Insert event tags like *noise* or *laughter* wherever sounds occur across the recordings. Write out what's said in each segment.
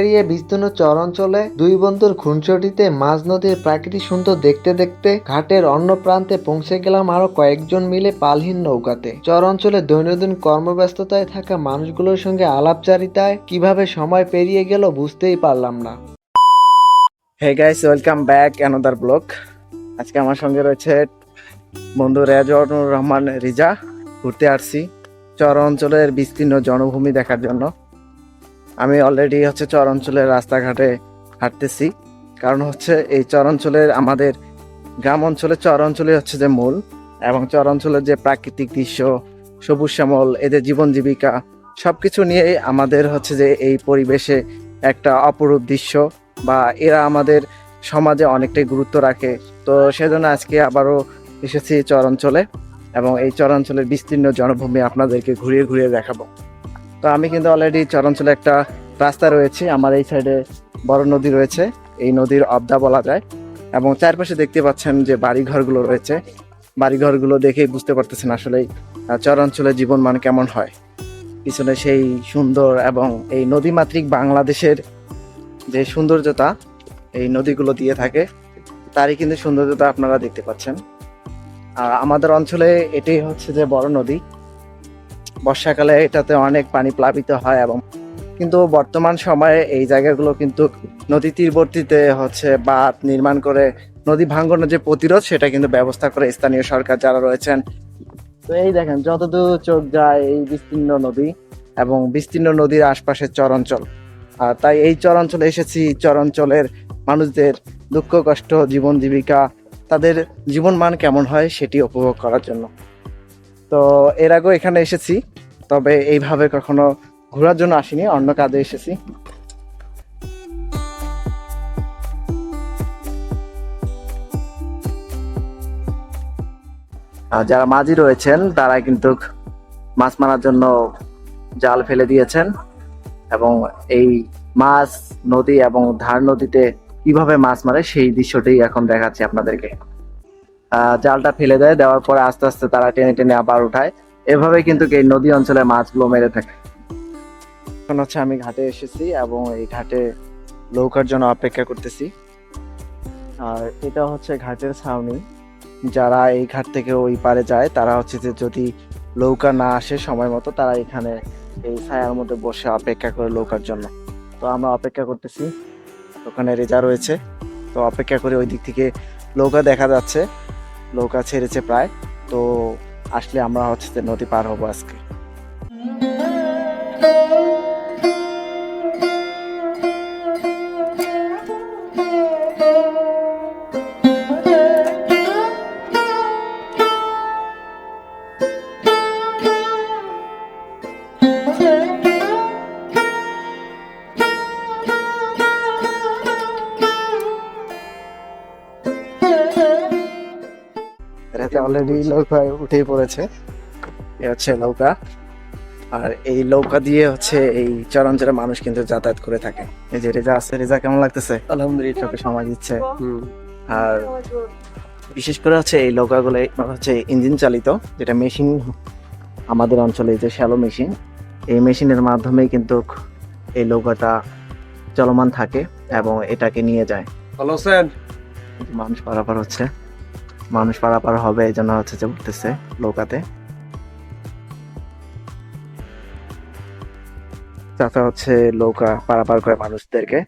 পেরিয়ে বিস্তীর্ণ চর অঞ্চলে দুই বন্ধুর খুনচটিতে মাঝ নদীর প্রাকৃতিক সুন্দর দেখতে দেখতে ঘাটের অন্য প্রান্তে পৌঁছে গেলাম আরও কয়েকজন মিলে পালহীন নৌকাতে। চর অঞ্চলে দৈনন্দিন কর্মব্যস্ততায় থাকা মানুষগুলোর সঙ্গে আলাপচারিতায় কীভাবে সময় পেরিয়ে গেল বুঝতেই পারলাম না। Hey guys welcome back another vlog আজকে আমার সঙ্গে রয়েছে বন্ধু রেজনুর রহমান রিজা। ঘুরতে আসছি। চর অঞ্চলের বিস্তীর্ণ জনভূমি দেখার জন্য। আমি অলরেডি হচ্ছে চর অঞ্চলের রাস্তাঘাটে হাঁটতেছি। কারণ হচ্ছে এই চর অঞ্চলের আমাদের গ্রাম অঞ্চলে চর অঞ্চলে হচ্ছে যে মূল এবং চর অঞ্চলের যে প্রাকৃতিক দৃশ্য, সবুজ শ্যামল, এদের জীবন জীবিকা সব কিছু নিয়েই আমাদের হচ্ছে যে এই পরিবেশে একটা অপরূপ দৃশ্য বা এরা আমাদের সমাজে অনেকটাই গুরুত্ব রাখে। তো সেজন্য আজকে আবারও এসেছি চর অঞ্চলে এবং এই চর অঞ্চলের বিস্তীর্ণ জনভূমি আপনাদেরকে ঘুরিয়ে ঘুরিয়ে দেখাবো। তো আমি কিন্তু অলরেডি চর অঞ্চলে একটা রাস্তা রয়েছে, আমার এই সাইডে বড় নদী রয়েছে, এই নদীর অবদা বলা যায়। এবং চারপাশে দেখতে পাচ্ছেন যে বাড়িঘরগুলো রয়েছে। বাড়িঘরগুলো দেখেই বুঝতে পারতেছেন আসলে চর অঞ্চলের জীবন মান কেমন হয়। পিছনে সেই সুন্দর এবং এই নদীমাতৃক বাংলাদেশের যে সৌন্দর্যতা, এই নদীগুলো দিয়ে থাকে, তারই কিন্তু সৌন্দর্যতা আপনারা দেখতে পাচ্ছেন। আর আমাদের অঞ্চলে এটাই হচ্ছে যে বড় নদী। বর্ষাকালে এটাতে অনেক পানি প্লাবিত হয় এবং কিন্তু বর্তমান সময়ে এই জায়গাগুলো কিন্তু নদী তীরবর্তীতে হচ্ছে বাঁধ নির্মাণ করে নদী ভাঙ্গনের যে প্রতিরোধ, সেটা কিন্তু ব্যবস্থা করে স্থানীয় সরকার যারা রয়েছেন। তো এই দেখেন, যতদূর চোখ যায় এই বিস্তীর্ণ নদী এবং বিস্তীর্ণ নদীর আশপাশে চরাঞ্চল। আর তাই এই চরাঞ্চলে এসেছি, চরাঞ্চলের মানুষদের দুঃখ, কষ্ট, জীবন, জীবিকা, তাদের জীবন মান কেমন হয় সেটি উপভোগ করার জন্য। তো এর আগেও এখানে এসেছি, তবে এইভাবে কখনো ঘোরার জন্য আসিনি, অন্য কাজে এসেছি। যারা মাঝি রয়েছেন তারা কিন্তু মাছ মারার জন্য জাল ফেলে দিয়েছেন এবং এই মাছ নদী এবং ধার নদীতে কীভাবে মাছ মারে সেই দৃশ্যটি এখন দেখাচ্ছি আপনাদেরকে। জালটা ফেলে দেয়, দেওয়ার পরে আস্তে আস্তে তারা টেনে টেনে আবার উঠায়। এভাবে কিন্তু এই নদী অঞ্চলে মাছগুলো মেরে থাকে। এখন হচ্ছে আমি ঘাটে এসেছি এবং এই ঘাটে নৌকার জন্য অপেক্ষা করতেছি। আর এটা হচ্ছে ঘাটের ছাউনি। যারা এই ঘাট থেকে ওই পারে যায়, তারা হচ্ছে যে যদি নৌকা না আসে সময় মতো, তারা এখানে এই ছায়ার মধ্যে বসে অপেক্ষা করে নৌকার জন্য। তো আমরা অপেক্ষা করতেছি। ওখানে রেজা রয়েছে। তো অপেক্ষা করে ওই দিক থেকে নৌকা দেখা যাচ্ছে। নৌকা ছেড়েছে প্রায় তো আসলে আমরা হচ্ছে নদী পার হব আজকে। অলরেডি নৌকায় উঠেই পড়েছে। এ হচ্ছে নৌকা। আর এই নৌকা দিয়ে হচ্ছে এই চরাঞ্চলের মানুষ কিন্তু যাতায়াত করে থাকে। এই যে রেজা আছে। রেজা কেমন লাগতেছে? আলহামদুলিল্লাহ। চোখে সময় দিচ্ছে। আর বিশেষ করে হচ্ছে এই নৌকাগুলো হচ্ছে ইঞ্জিন চালিত যেটা মেশিন আমাদের অঞ্চলে যে শ্যালো মেশিন এই মেশিনের মাধ্যমেই কিন্তু এই নৌকাটা চলমান থাকে এবং এটাকে নিয়ে যায়। ভালো মানুষ পারাপার হচ্ছে। মানুষ পারাপার হবে এই জন্য হচ্ছে যে উঠতেছে নৌকাতে। চাচা হচ্ছে নৌকা পারাপার করে মানুষদেরকে।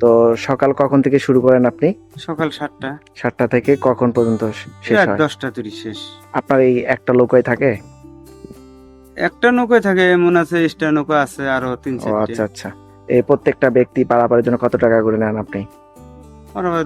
তো সকাল কখন থেকে শুরু করেন আপনি? সকাল সাতটা। সাতটা থেকে কখন পর্যন্ত শেষ হয়? দশটা তিরিশ শেষ। আপনার এই একটা নৌকায় থাকে? একটা নৌকায় থাকে মনে আছে এক্সট্রা নৌকা আছে আরও তিন ও আচ্ছা আচ্ছা। এই প্রত্যেকটা ব্যক্তি পারাপারের জন্য কত টাকা করে নেন আপনি? ওরা হয়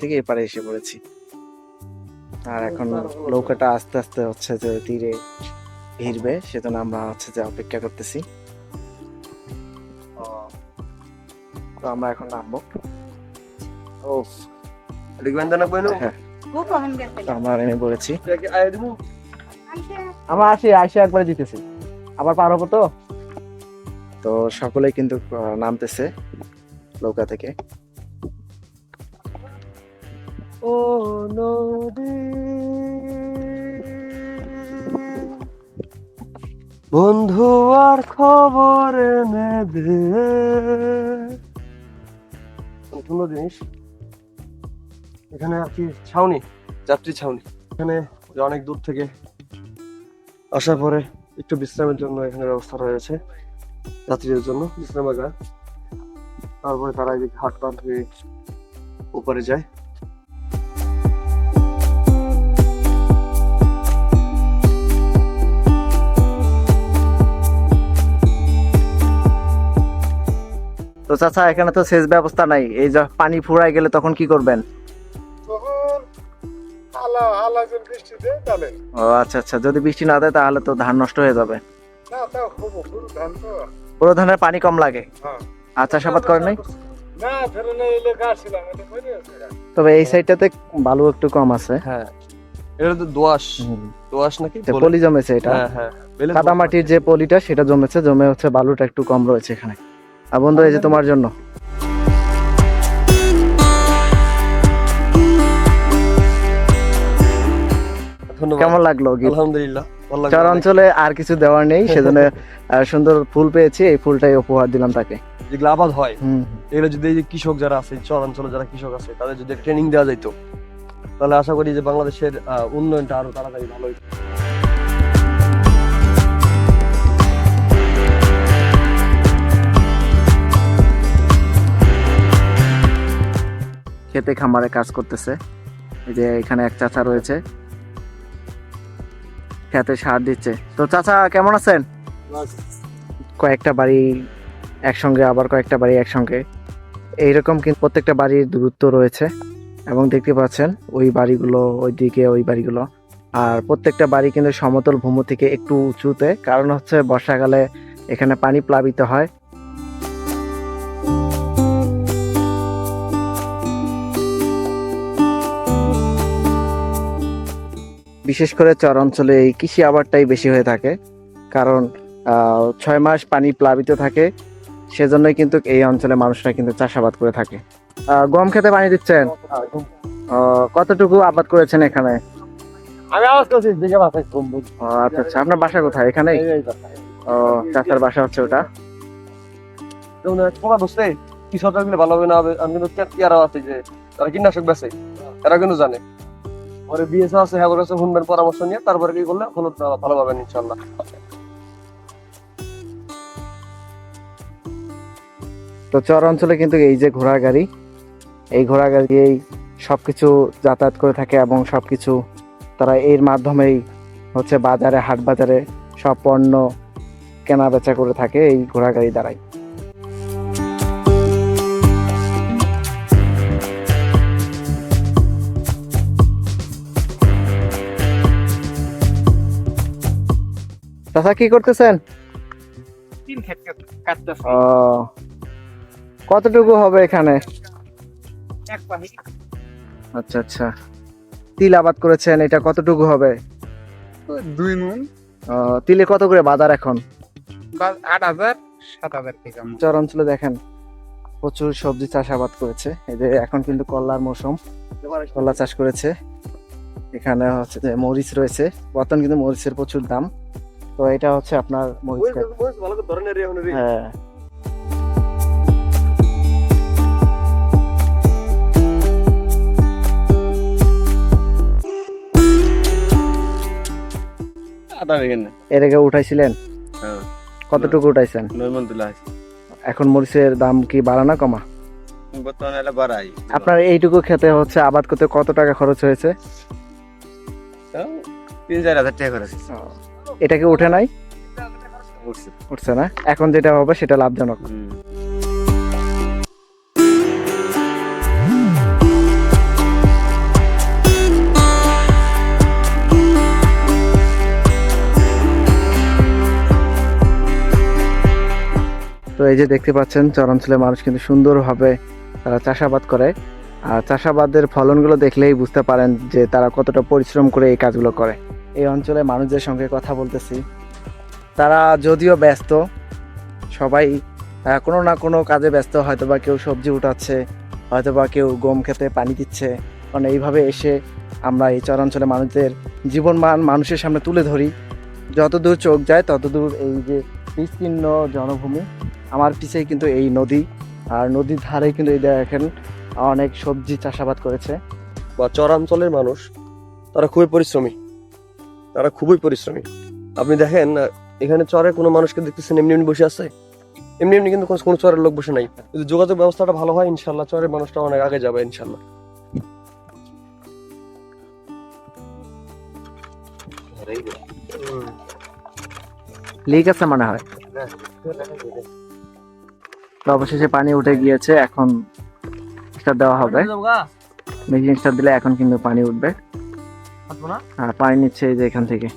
থেকে এপারে এসে পড়েছি। আর এখন নৌকাটা আস্তে আস্তে হচ্ছে যে তীরে ভিড়বে সেজন্য আমরা হচ্ছে যে অপেক্ষা করতেছি। তো আমরা এখন নামবো। ও। হ্যাঁ। আমরা নেমে পড়েছি। আমরা আসি আসি একবারে দিতেছি। আবার পার হব তো? তো সকলেই কিন্তু আহ, নামতেছে নৌকা থেকে। ও নদী বন্ধু, আর খবর দে। সুন্দর জিনিস। এখানে আর কি ছাউনি? যাত্রী ছাউনি। এখানে অনেক দূর থেকে আসার পরে একটু বিশ্রামের জন্য এখানে ব্যবস্থা রয়েছে যাত্রীদের জন্য বিশ্রামাগার তারপরে তারা হাট পার হয়ে উপরে যায়। তো চাচা এখানে তো সেচ ব্যবস্থা নাই। এই যে পানি ফুরাই গেলে তখন কি করবেন? ও আচ্ছা আচ্ছা। যদি বৃষ্টি না দেয় তাহলে তো ধান নষ্ট হয়ে যাবে। পুরো ধান তো। পুরো ধানের পানি কম লাগে? হ্যাঁ। আর চাষাবাদ করেন নাই? তবে এই সাইডটাতে বালু একটু কম আছে। হ্যাঁ। এটা তো দোয়াশ দোয়াশ নাকি? পলি জমেছে এটা। হ্যাঁ হ্যাঁ। কাদা মাটির যে পলিটা সেটা জমেছে জমে হচ্ছে বালুটা একটু কম রয়েছে এখানে। আর বন্ধু এই যে তোমার জন্য। কেমন লাগল আলহামদুলিল্লাহ চর অঞ্চলে আর কিছু দেওয়ার নেই সেজন্য *laughs* সুন্দর ফুল পেয়েছি এই ফুলটাই উপহার দিলাম তাকে। যেগুলো আবাদ হয় এগুলো যদি এই যে কৃষক যারা আছে চর অঞ্চলে যারা কৃষক আছে তাদের যদি ট্রেনিং দেওয়া যাইতো তাহলে আশা করি যে বাংলাদেশের উন্নয়নটা আরও তাড়াতাড়ি ভালো হইতো। খেতে খামারে কাজ করতেছে। এই যে এখানে এক চাচা রয়েছে। খেতে সার দিচ্ছে। তো চাচা, কেমন আছেন? কয়েকটা বাড়ি একসঙ্গে, আবার কয়েকটা বাড়ি একসঙ্গে। এইরকম কিন্তু প্রত্যেকটা বাড়ির দূরত্ব রয়েছে এবং দেখতে পাচ্ছেন ওই বাড়িগুলো ওই দিকে ওই বাড়িগুলো। আর প্রত্যেকটা বাড়ি কিন্তু সমতল ভূমি থেকে একটু উঁচুতে, কারণ হচ্ছে বর্ষাকালে এখানে পানি প্লাবিত হয়। বিশেষ করে চর অঞ্চলে এই কৃষি আবাদটাই বেশি হয়ে থাকে। কারণ ছয় মাস পানি প্লাবিত থাকে সেজন্যই কিন্তু এই অঞ্চলে মানুষরা কিন্তু চাষাবাদ করে থাকে। গম খেতে পানি দিচ্ছেন? কতটুকু আবাদ করেছেন এখানে? আমি আওয়াজ করছি মাথায় কম আচ্ছা আচ্ছা আপনার বাসা কোথায়? এখানেই? ও চাচার বাসা হচ্ছে ওটা? পোকা ধরছে কি সরকার ভালো হবে না হবে আমি কিন্তু আছে যে তারা কীটনাশক বেছে এরা কিন্তু জানে। পরে বিএসএ আছে হ্যাঁ কাছে শুনবেন পরামর্শ নিয়ে তারপরে কি করলে? ফলত ভালো পাবেন ইনশাল্লাহ তো চর অঞ্চলে কিন্তু এই যে ঘোড়া গাড়ি, এই ঘোড়া গাড়ি দিয়েই সবকিছু যাতায়াত করে থাকে এবং সবকিছু তারা এর মাধ্যমেই হচ্ছে বাজারে হাট বাজারে সব পণ্য কেনা বেচা করে থাকে এই ঘোড়া গাড়ি দ্বারাই। চাচা কি করতেছেন? তিন খেত কাটতেছে। ও। কতটুকু হবে এখানে? এক পাহি। আচ্ছা আচ্ছা। তিল আবাদ করেছেন এটা কতটুকু হবে? দুই মন তিলে কত করে বাজার এখন? আট হাজার সাত হাজার টাকা চর অঞ্চলে দেখেন প্রচুর সবজি চাষাবাদ করেছে। এই যে এখন কিন্তু কল্লার মৌসুম। কল্লা চাষ করেছে। এখানে হচ্ছে যে মরিচ রয়েছে। বর্তমান কিন্তু মরিচের প্রচুর দাম। তো এটা হচ্ছে আপনার হ্যাঁ। এর আগে উঠাইছিলেন? হ্যাঁ। কতটুকু উঠাইছেন? নয় তুলা আছে। এখন মরিচের দাম কি বাড়া না কমা? বর্তমানে বাড়াই। আপনার এইটুকু খেতে হচ্ছে আবাদ করতে কত টাকা খরচ হয়েছে? তিন চার হাজার টাকা করে এটা কি উঠে নাই। উঠছে না। এখন যেটা হবে সেটা লাভজনক। তো এই যে দেখতে পাচ্ছেন চরাঞ্চলের মানুষ কিন্তু সুন্দরভাবে তারা চাষাবাদ করে। আর চাষাবাদের ফলনগুলো দেখলেই বুঝতে পারেন যে তারা কতটা পরিশ্রম করে এই কাজগুলো করে। এই অঞ্চলে মানুষদের সঙ্গে কথা বলতেছি। তারা যদিও ব্যস্ত, সবাই কোনো না কোনো কাজে ব্যস্ত হয়তো বা কেউ সবজি উঠাচ্ছে হয়তো বা কেউ গম খেতে পানি দিচ্ছে। কারণ এইভাবে এসে আমরা এই চরাঞ্চলে মানুষদের জীবনমান মানুষের সামনে তুলে ধরি। যতদূর চোখ যায়, ততদূর এই যে বিস্তীর্ণ জনভূমি, আমার পিছেই কিন্তু এই নদী। আর নদীর ধারে কিন্তু এই দেখেন, অনেক সবজি চাষাবাদ করেছে। বা চরাঞ্চলের মানুষ, তারা খুবই পরিশ্রমী। তারা খুবই পরিশ্রমী। আপনি দেখেন এখানে চরে কোনো মানুষকে দেখতেছেন এমনি এমনি বসে আছে? এমনি এমনি কিন্তু কোনো- কোনো চরের লোক বসে নাই। যদি যোগাযোগ ব্যবস্থাটা ভালো হয় ইনশাল্লাহ চরের মানুষটা অনেক আগে যাবে ইনশাল্লাহ। লিক আছে মনে হয়। অবশেষে পানি উঠে গিয়েছে এখন দেওয়া হবে। মেশিন দিলে এখন কিন্তু পানি উঠবে। আর পানি নিচ্ছে এই যে এখান থেকে।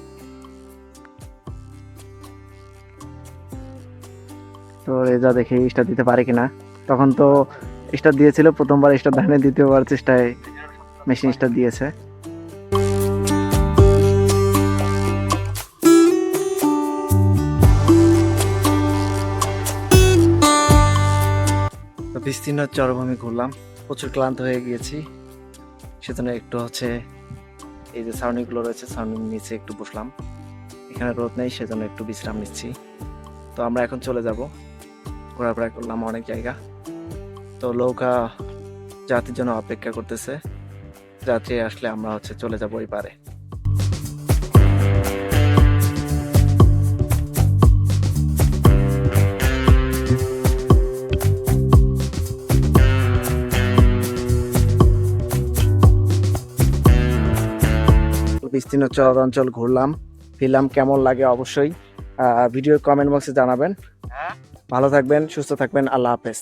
তো রেজা দেখে স্টার দিতে পারে কিনা। তখন তো স্টার দিয়েছিল, প্রথমবার স্টার ধানে দ্বিতীয়বার চেষ্টায় মেশিন স্টার দিয়েছে। বিস্তীর্ণ চরভূমি ঘুরলাম। প্রচুর ক্লান্ত হয়ে গিয়েছি। সেজন্য একটু হচ্ছে এই যে ছাউনিগুলো রয়েছে ছাউনির নিচে একটু বসলাম। এখানে রোদ নেই, সেজন্য একটু বিশ্রাম নিচ্ছি। তো আমরা এখন চলে যাব। ঘোরাফেরা করলাম অনেক জায়গা। তো নৌকা যাত্রীর জন্য অপেক্ষা করতেছে। যাত্রী আসলে আমরা হচ্ছে চলে যাব ওই পারে। বিস্তীর্ণ চর অঞ্চল ঘুরলাম ফিরলাম কেমন লাগে অবশ্যই ভিডিও কমেন্ট বক্সে জানাবেন। ভালো থাকবেন সুস্থ থাকবেন আল্লাহ হাফেজ।